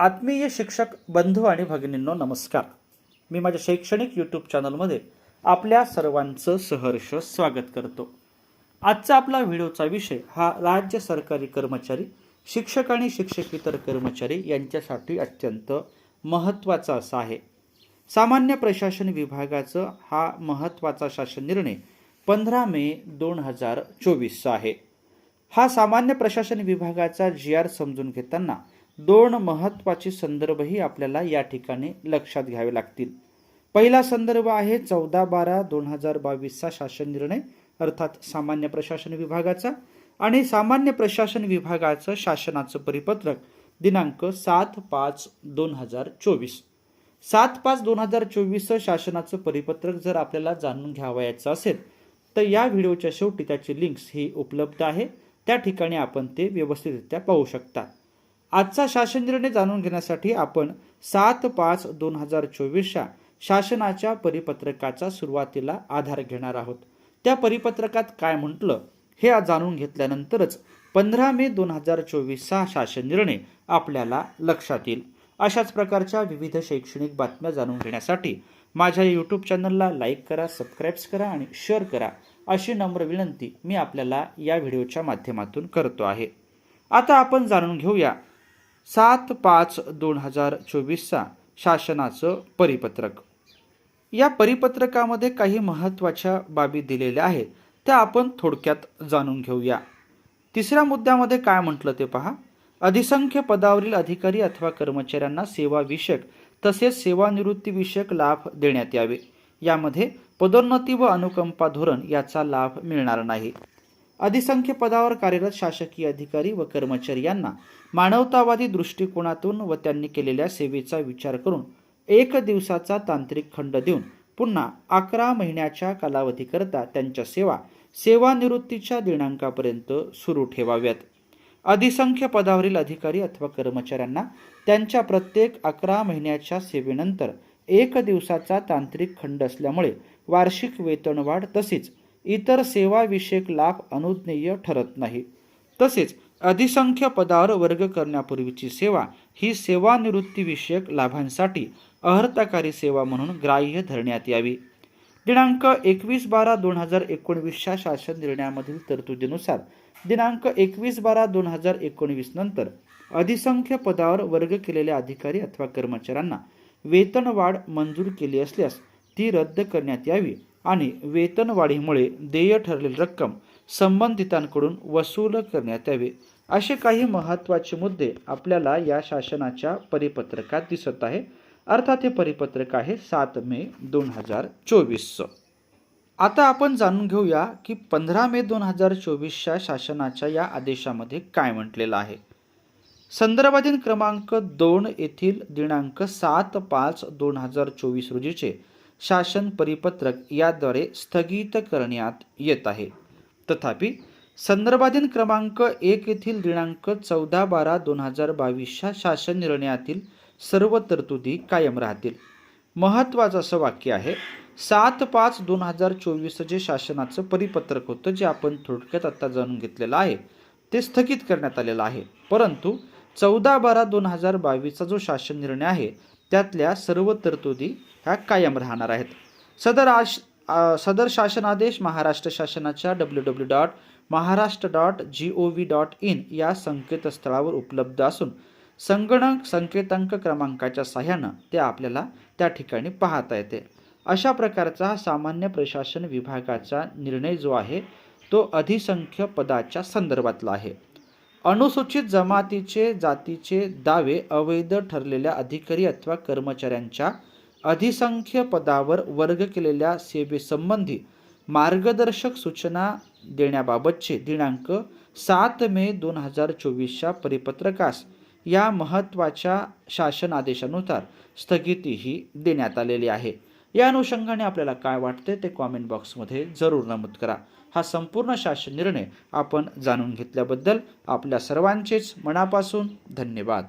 आत्मीय शिक्षक बंधू आणि भगिनींनो नमस्कार. मी माझ्या शैक्षणिक यूट्यूब चॅनलमध्ये आपल्या सर्वांचं सहर्ष स्वागत करतो. आजचा आपला व्हिडिओचा विषय हा राज्य सरकारी कर्मचारी शिक्षक आणि शिक्षकेतर कर्मचारी यांच्यासाठी अत्यंत महत्त्वाचा असा आहे. सामान्य प्रशासन विभागाचं हा महत्त्वाचा शासन निर्णय पंधरा मे दोन हजार चोवीसचा आहे. हा सामान्य प्रशासन विभागाचा जी आर समजून घेताना दोन महत्त्वाचे संदर्भही आपल्याला या ठिकाणी लक्षात घ्यावे लागतील. पहिला संदर्भ आहे चौदा बारा दोन हजार बावीसचा शासन निर्णय अर्थात सामान्य प्रशासन विभागाचा. आणि सामान्य प्रशासन विभागाचं शासनाचं परिपत्रक दिनांक सात पाच दोन हजार चोवीस. सात पाच दोन हजार चोवीस शासनाचं परिपत्रक जर आपल्याला जाणून घ्यावयाचं असेल तर या व्हिडिओच्या शेवटी त्याची लिंक्स ही उपलब्ध आहे. त्या ठिकाणी आपण ते व्यवस्थितरित्या पाहू शकता. आजचा शासन निर्णय जाणून घेण्यासाठी आपण सात पाच दोन हजार चोवीसच्या शासनाच्या परिपत्रकाचा सुरुवातीला आधार घेणार आहोत. त्या परिपत्रकात काय म्हटलं हे जाणून घेतल्यानंतरच पंधरा मे दोन हजार चोवीसचा शासन निर्णय आपल्याला लक्षात येईल. अशाच प्रकारच्या विविध शैक्षणिक बातम्या जाणून घेण्यासाठी माझ्या यूट्यूब चॅनलला लाईक करा सबस्क्राईब्स करा आणि शेअर करा अशी नम्र विनंती मी आपल्याला या व्हिडिओच्या माध्यमातून करतो आहे. आता आपण जाणून घेऊया सात पाच दोन हजार चोवीसचा शासनाचं परिपत्रक. या परिपत्रकामध्ये काही महत्त्वाच्या बाबी दिलेल्या आहेत त्या आपण थोडक्यात जाणून घेऊया. तिसऱ्या मुद्द्यामध्ये काय म्हटलं ते पहा. अधिसंख्य पदावरील अधिकारी अथवा कर्मचाऱ्यांना सेवाविषयक तसेच सेवानिवृत्तीविषयक लाभ देण्यात यावे. यामध्ये पदोन्नती व अनुकंपा धोरण याचा लाभ मिळणार नाही. अधिसंख्य पदावर कार्यरत शासकीय अधिकारी व कर्मचारी यांना मानवतावादी दृष्टिकोनातून व त्यांनी केलेल्या सेवेचा विचार करून एक दिवसाचा तांत्रिक खंड देऊन पुन्हा अकरा महिन्याच्या कालावधीकरता त्यांच्या सेवा सेवानिवृत्तीच्या दिनांकापर्यंत सुरू ठेवाव्यात. अधिसंख्य पदावरील अधिकारी अथवा कर्मचाऱ्यांना त्यांच्या प्रत्येक अकरा महिन्याच्या सेवेनंतर एक दिवसाचा तांत्रिक खंड असल्यामुळे वार्षिक वेतनवाढ तसेच इतर सेवाविषयक लाभ अनुज्ञेय ठरत नाही. तसेच अधिसंख्य पदावर वर्ग करण्यापूर्वीची सेवा ही सेवानिवृत्तीविषयक लाभांसाठी अहर्ताकारी सेवा म्हणून ग्राह्य धरण्यात यावी. दिनांक एकवीस बारा दोन हजार एकोणवीसच्या शासन निर्णयामधील तरतुदीनुसार दिनांक एकवीस बारा दोन हजार एकोणवीस नंतर अधिसंख्य पदावर वर्ग केलेल्या अधिकारी अथवा कर्मचाऱ्यांना वेतनवाढ मंजूर केली असल्यास ती रद्द करण्यात यावी. आणि वेतनवाढीमुळे देय ठरलेली रक्कम संबंधितांकडून वसूल करण्यात यावे. असे काही महत्त्वाचे मुद्दे आपल्याला या शासनाच्या परिपत्रकात दिसत आहे. अर्थात हे परिपत्रक आहे सात मे दोन हजार चोवीसचं आता आपण जाणून घेऊया की पंधरा मे दोन हजार चोवीसच्या शासनाच्या या आदेशामध्ये काय म्हटलेलं आहे. संदर्भाधीन क्रमांक दोन येथील दिनांक सात पाच दोन हजार चोवीस रोजीचे शासन परिपत्रक याद्वारे स्थगित करण्यात येत आहे. तथापि संदर्भाधीन क्रमांक एक येथील दिनांक चौदा बारा दोन हजार बावीसच्या शासन निर्णयातील सर्व तरतुदी कायम राहतील. महत्त्वाचं असं वाक्य आहे सात पाच दोन हजार चोवीसचं जे शासनाचं परिपत्रक होतं जे आपण थोडक्यात आत्ता जाणून घेतलेलं आहे ते स्थगित करण्यात आलेलं आहे. परंतु चौदा बारा दोन हजार बावीसचा जो शासन निर्णय आहे त्यातल्या सर्व तरतुदी ह्या कायम राहणार आहेत. सदर आश सदर शासनादेश महाराष्ट्र शासनाच्या W W dot Maharashtra dot G O V dot in या संकेतस्थळावर उपलब्ध असून संगणक संकेतांक क्रमांकाच्या सहाय्यानं ते आपल्याला त्या ठिकाणी पाहता येते. अशा प्रकारचा हा सामान्य प्रशासन विभागाचा निर्णय जो आहे तो अधिसंख्य पदाच्या संदर्भातला आहे. अनुसूचित जमातीचे जातीचे दावे अवैध ठरलेल्या अधिकारी अथवा कर्मचाऱ्यांच्या अधिसंख्य पदावर वर्ग केलेल्या सेवेसंबंधी मार्गदर्शक सूचना देण्याबाबतचे दिनांक सात मे दोन हजार चोवीसच्या परिपत्रकास या महत्त्वाच्या शासन आदेशानुसार स्थगितीही देण्यात आलेली आहे. या अनुषंगाने आपल्याला काय वाटते ते कॉमेंट बॉक्समध्ये जरूर नमूद करा. हा संपूर्ण शासन निर्णय आपण जाणून घेतल्याबद्दल आपल्या सर्वांचेच मनापासून धन्यवाद.